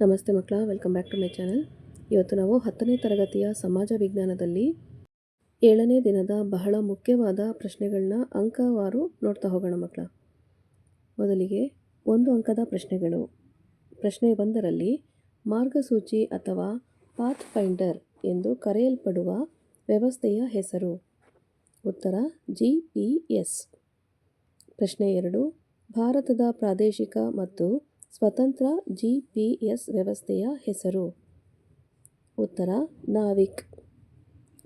ನಮಸ್ತೆ ಮಕ್ಕಳ welcome back to my channel ಇವತ್ತು ನಾವು ಹತ್ತನೇ ತರಗತಿಯ ಸಮಾಜ ವಿಜ್ಞಾನದಲ್ಲಿ ಏಳನೇ ದಿನದ ಬಹಳ ಮುಖ್ಯವಾದ ಪ್ರಶ್ನೆಗಳನ್ನ ಅಂಕವಾರು ನೋಡ್ತಾ ಹೋಗೋಣ ಮಕ್ಕಳ. ಮೊದಲಿಗೆ ಒಂದು ಅಂಕದ ಪ್ರಶ್ನೆಗಳು. ಪ್ರಶ್ನೆ ಒಂದರಲ್ಲಿ ಮಾರ್ಗಸೂಚಿ ಅಥವಾ ಪಾತ್ ಫೈಂಡರ್ ಎಂದು ಕರೆಯಲ್ಪಡುವ ವ್ಯವಸ್ಥೆಯ ಹೆಸರು. ಉತ್ತರ ಜಿ ಪಿ ಎಸ್ ಪ್ರಶ್ನೆ ಎರಡು, ಭಾರತದ ಪ್ರಾದೇಶಿಕ ಮತ್ತು ಸ್ವತಂತ್ರ ಜಿ ಪಿ ಎಸ್ ವ್ಯವಸ್ಥೆಯ ಹೆಸರು. ಉತ್ತರ, ನಾವಿಕ್.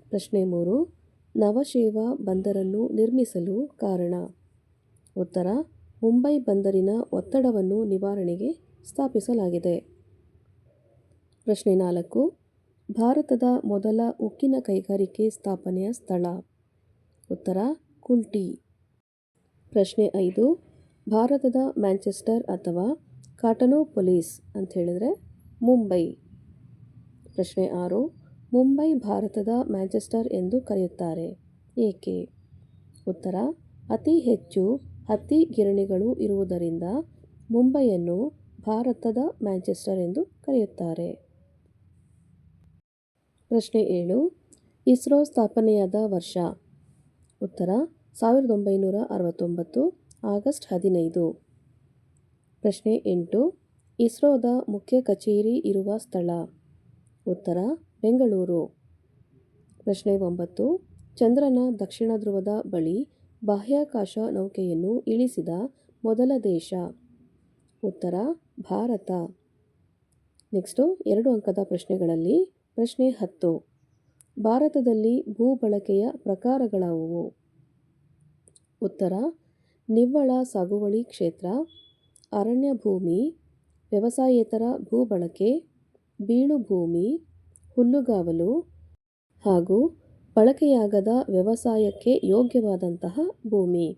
ಪ್ರಶ್ನೆ ಮೂರು, ನವಶೇವಾ ಬಂದರನ್ನು ನಿರ್ಮಿಸಲು ಕಾರಣ. ಉತ್ತರ, ಮುಂಬೈ ಬಂದರಿನ ಒತ್ತಡವನ್ನು ನಿವಾರಣೆಗೆ ಸ್ಥಾಪಿಸಲಾಗಿದೆ. ಪ್ರಶ್ನೆ ನಾಲ್ಕು, ಭಾರತದ ಮೊದಲ ಉಕ್ಕಿನ ಕೈಗಾರಿಕೆ ಸ್ಥಾಪನೆಯ ಸ್ಥಳ. ಉತ್ತರ, ಕುಲ್ಟಿ. ಪ್ರಶ್ನೆ ಐದು, ಭಾರತದ ಮ್ಯಾಂಚೆಸ್ಟರ್ ಅಥವಾ ಕಾಟನೋಪೊಲಿಸ್ ಅಂತ ಹೇಳಿದರೆ ಮುಂಬೈ. ಪ್ರಶ್ನೆ ಆರು, ಮುಂಬೈ ಭಾರತದ ಮ್ಯಾಂಚೆಸ್ಟರ್ ಎಂದು ಕರೆಯುತ್ತಾರೆ. ಏಕೆ? ಉತ್ತರ, ಅತಿ ಹೆಚ್ಚು ಹತ್ತಿ ಗಿರಣಿಗಳು ಇರುವುದರಿಂದ ಮುಂಬೈಯನ್ನು ಭಾರತದ ಮ್ಯಾಂಚೆಸ್ಟರ್ ಎಂದು ಕರೆಯುತ್ತಾರೆ. ಪ್ರಶ್ನೆ ಏಳು, ಇಸ್ರೋ ಸ್ಥಾಪನೆಯಾದ ವರ್ಷ? ಉತ್ತರ, ಸಾವಿರದ ಒಂಬೈನೂರ ಅರವತ್ತೊಂಬತ್ತು, ಆಗಸ್ಟ್ ಹದಿನೈದು. ಪ್ರಶ್ನೆ ಎಂಟು. ಇಸ್ರೋದ ಮುಖ್ಯ ಕಚೇರಿ ಇರುವ ಸ್ಥಳ. ಉತ್ತರ, ಬೆಂಗಳೂರು. ಪ್ರಶ್ನೆ ಒಂಬತ್ತು. ಚಂದ್ರನ ದಕ್ಷಿಣ ಧ್ರುವದ ಬಳಿ ಬಾಹ್ಯಾಕಾಶ ನೌಕೆಯನ್ನು ಇಳಿಸಿದ ಮೊದಲ ದೇಶ. ಉತ್ತರ, ಭಾರತ. ನೆಕ್ಸ್ಟು ಎರಡು ಅಂಕದ ಪ್ರಶ್ನೆಗಳಲ್ಲಿ ಪ್ರಶ್ನೆ ಹತ್ತು. ಭಾರತದಲ್ಲಿ ಭೂ ಬಳಕೆಯ ಪ್ರಕಾರಗಳಾವುವು? ಉತ್ತರ, ನಿವ್ವಳ ಸಾಗುವಳಿ ಕ್ಷೇತ್ರ ಅರಣ್ಯ ಭೂಮಿ ವ್ಯವಸಾಯೇತರ ಭೂ ಬಳಕೆ ಬೀಳು ಭೂಮಿ ಹುಲ್ಲುಗಾವಲು ಹಾಗೂ ಬಳಕೆಯಾಗದ ವ್ಯವಸಾಯಕ್ಕೆ ಯೋಗ್ಯವಾದಂತಹ ಭೂಮಿ.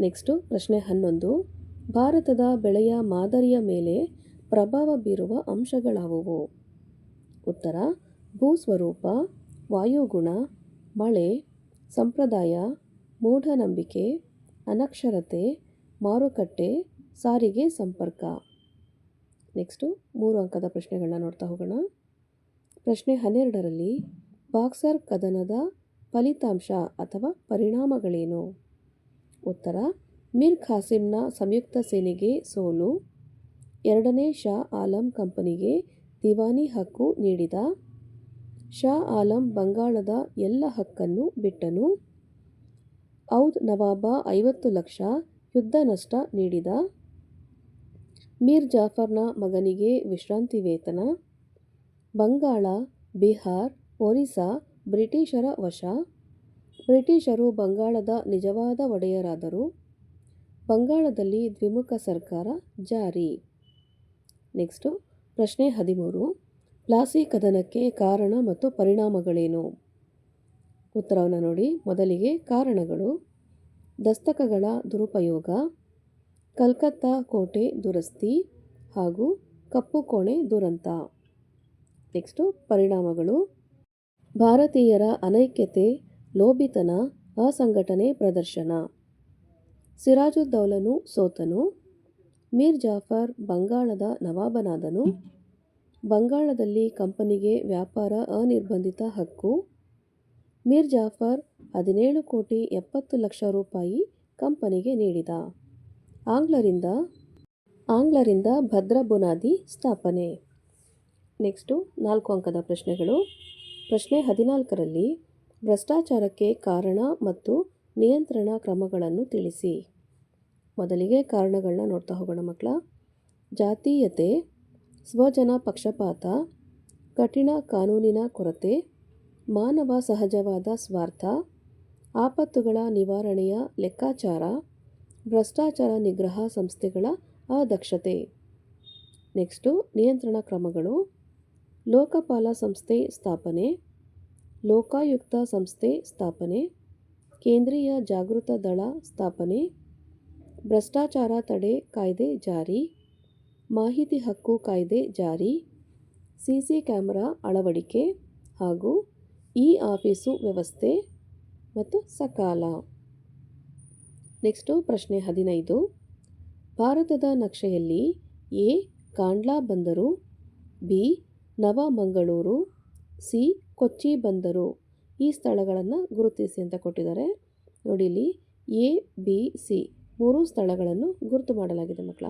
ನೆಕ್ಸ್ಟು ಪ್ರಶ್ನೆ ಹನ್ನೊಂದು. ಭಾರತದ ಬೆಳೆಯ ಮಾದರಿಯ ಮೇಲೆ ಪ್ರಭಾವ ಬೀರುವ ಅಂಶಗಳಾವುವು? ಉತ್ತರ. ಭೂಸ್ವರೂಪ, ವಾಯುಗುಣ, ಮಳೆ, ಸಂಪ್ರದಾಯ, ಮೂಢನಂಬಿಕೆ, ಅನಕ್ಷರತೆ, ಮಾರುಕಟ್ಟೆ ಸಾರಿಗೆ ಸಂಪರ್ಕ. ನೆಕ್ಸ್ಟು ಮೂರು ಅಂಕದ ಪ್ರಶ್ನೆಗಳನ್ನ ನೋಡ್ತಾ ಹೋಗೋಣ. ಪ್ರಶ್ನೆ ಹನ್ನೆರಡರಲ್ಲಿ ಬಾಕ್ಸರ್ ಕದನದ ಫಲಿತಾಂಶ ಅಥವಾ ಪರಿಣಾಮಗಳೇನು? ಉತ್ತರ, ಮೀರ್ ಖಾಸಿಮ್ನ ಸಂಯುಕ್ತ ಸೇನೆಗೆ ಸೋಲು. ಎರಡನೇ ಶಾ ಆಲಂ ಕಂಪನಿಗೆ ದಿವಾನಿ ಹಕ್ಕು ನೀಡಿದ. ಶಾ ಆಲಂ ಬಂಗಾಳದ ಎಲ್ಲ ಹಕ್ಕನ್ನು ಬಿಟ್ಟನು. ಔದ್ ನವಾಬ ಐವತ್ತು ಲಕ್ಷ ಯುದ್ಧ ನಷ್ಟ ನೀಡಿದ. ಮೀರ್ ಜಾಫರ್ನ ಮಗನಿಗೆ ವಿಶ್ರಾಂತಿ ವೇತನ ಬಂಗಾಳ, ಬಿಹಾರ್, ಒರಿಸ್ಸಾ, ಬ್ರಿಟಿಷರ ವಶ, ಬ್ರಿಟಿಷರು ಬಂಗಾಳದ ನಿಜವಾದ ಒಡೆಯರಾದರು, ಬಂಗಾಳದಲ್ಲಿ ದ್ವಿಮುಖ ಸರ್ಕಾರ ಜಾರಿ. ನೆಕ್ಸ್ಟು, ಪ್ರಶ್ನೆ ಹದಿಮೂರು, ಪ್ಲಾಸಿ ಕದನಕ್ಕೆ ಕಾರಣ ಮತ್ತು ಪರಿಣಾಮಗಳೇನು? ಉತ್ತರವನ್ನು ನೋಡಿ, ಮೊದಲಿಗೆ ಕಾರಣಗಳು, ದಸ್ತಕಗಳ ದುರುಪಯೋಗ ಕಲ್ಕತ್ತಾ ಕೋಟೆ ದುರಸ್ತಿ ಹಾಗೂ ಕಪ್ಪು ಕೋಣೆ ದುರಂತ. ನೆಕ್ಸ್ಟು ಪರಿಣಾಮಗಳು. ಭಾರತೀಯರ ಅನೈಕ್ಯತೆ, ಲೋಭಿತನ, ಅಸಂಘಟನೆ ಪ್ರದರ್ಶನ. ಸಿರಾಜುದ್ದೌಲನು ಸೋತನು. ಮೀರ್ ಜಾಫರ್ ಬಂಗಾಳದ ನವಾಬನಾದನು. ಬಂಗಾಳದಲ್ಲಿ ಕಂಪನಿಗೆ ವ್ಯಾಪಾರ ಅನಿರ್ಬಂಧಿತ ಹಕ್ಕು. ಮೀರ್ ಜಾಫರ್ ಹದಿನೇಳು ಕೋಟಿ ಎಪ್ಪತ್ತು ಲಕ್ಷ ರೂಪಾಯಿ ಕಂಪನಿಗೆ ನೀಡಿದ. ಆಂಗ್ಲರಿಂದ ಆಂಗ್ಲರಿಂದ ಭದ್ರ ಬುನಾದಿ ಸ್ಥಾಪನೆ. ನೆಕ್ಸ್ಟು ನಾಲ್ಕು ಅಂಕದ ಪ್ರಶ್ನೆಗಳು. ಪ್ರಶ್ನೆ ಹದಿನಾಲ್ಕರಲ್ಲಿ ಭ್ರಷ್ಟಾಚಾರಕ್ಕೆ ಕಾರಣ ಮತ್ತು ನಿಯಂತ್ರಣ ಕ್ರಮಗಳನ್ನು ತಿಳಿಸಿ. ಮೊದಲಿಗೆ ಕಾರಣಗಳನ್ನ ನೋಡ್ತಾ ಹೋಗೋಣ ಮಕ್ಕಳ ಜಾತೀಯತೆ, ಸ್ವಜನ ಪಕ್ಷಪಾತ, ಕಠಿಣ ಕಾನೂನಿನ ಕೊರತೆ, ಮಾನವ ಸಹಜವಾದ ಸ್ವಾರ್ಥ, ಆಪತ್ತುಗಳ ನಿವಾರಣೆಯ ಲೆಕ್ಕಾಚಾರ ಭ್ರಷ್ಟಾಚಾರ ನಿಗ್ರಹ ಸಂಸ್ಥೆಗಳ ಅದಕ್ಷತೆ ನೆಕ್ಸ್ಟು, ನಿಯಂತ್ರಣ ಕ್ರಮಗಳು. ಲೋಕಪಾಲ ಸಂಸ್ಥೆ ಸ್ಥಾಪನೆ. ಲೋಕಾಯುಕ್ತ ಸಂಸ್ಥೆ ಸ್ಥಾಪನೆ. ಕೇಂದ್ರೀಯ ಜಾಗೃತ ದಳ ಸ್ಥಾಪನೆ. ಭ್ರಷ್ಟಾಚಾರ ತಡೆ ಕಾಯ್ದೆ ಜಾರಿ. ಮಾಹಿತಿ ಹಕ್ಕು ಕಾಯ್ದೆ ಜಾರಿ. ಸಿ ಸಿ ಕ್ಯಾಮರಾ ಅಳವಡಿಕೆ ಹಾಗೂ ಇ ಆಫೀಸು ವ್ಯವಸ್ಥೆ ಮತ್ತು ಸಕಾಲ. ನೆಕ್ಸ್ಟು ಪ್ರಶ್ನೆ ಹದಿನೈದು. ಭಾರತದ ನಕ್ಷೆಯಲ್ಲಿ ಎ. ಕಾಂಡ್ಲಾ ಬಂದರು, ಬಿ. ನವಮಂಗಳೂರು ಸಿ. ಕೊಚ್ಚಿ ಬಂದರು. ಈ ಸ್ಥಳಗಳನ್ನು ಗುರುತಿಸಿ ಅಂತ ಕೊಟ್ಟಿದ್ದಾರೆ. ನೋಡಿ ಇಲ್ಲಿ ಎ, ಬಿ, ಸಿ ಮೂರು ಸ್ಥಳಗಳನ್ನು ಗುರುತು ಮಾಡಲಾಗಿದೆ ಮಕ್ಕಳ.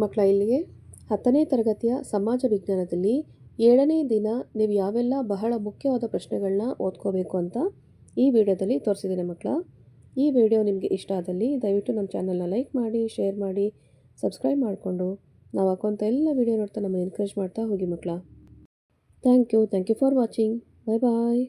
ಮಕ್ಕಳ, ಇಲ್ಲಿಗೆ ಹತ್ತನೇ ತರಗತಿಯ ಸಮಾಜ ವಿಜ್ಞಾನದಲ್ಲಿ ಏಳನೇ ದಿನ ನೀವು ಯಾವೆಲ್ಲ ಬಹಳ ಮುಖ್ಯವಾದ ಪ್ರಶ್ನೆಗಳನ್ನ ಓದ್ಕೋಬೇಕು ಅಂತ ಈ ವಿಡಿಯೋದಲ್ಲಿ ತೋರಿಸಿದ್ದೇನೆ ಮಕ್ಕಳ. ಈ ವಿಡಿಯೋ ನಿಮಗೆ ಇಷ್ಟ ಆದಲ್ಲಿ ದಯವಿಟ್ಟು ನಮ್ಮ ಚಾನಲ್ನ ಲೈಕ್ ಮಾಡಿ, ಶೇರ್ ಮಾಡಿ, ಸಬ್ಸ್ಕ್ರೈಬ್ ಮಾಡಿಕೊಂಡು ನಾವು ಹಾಕುವಂಥ ಎಲ್ಲ ವಿಡಿಯೋ ನೋಡ್ತಾ ನಮ್ಮನ್ನು ಎನ್ಕರೇಜ್ ಮಾಡ್ತಾ ಹೋಗಿ ಮಕ್ಕಳ. Thank you thank you for watching bye bye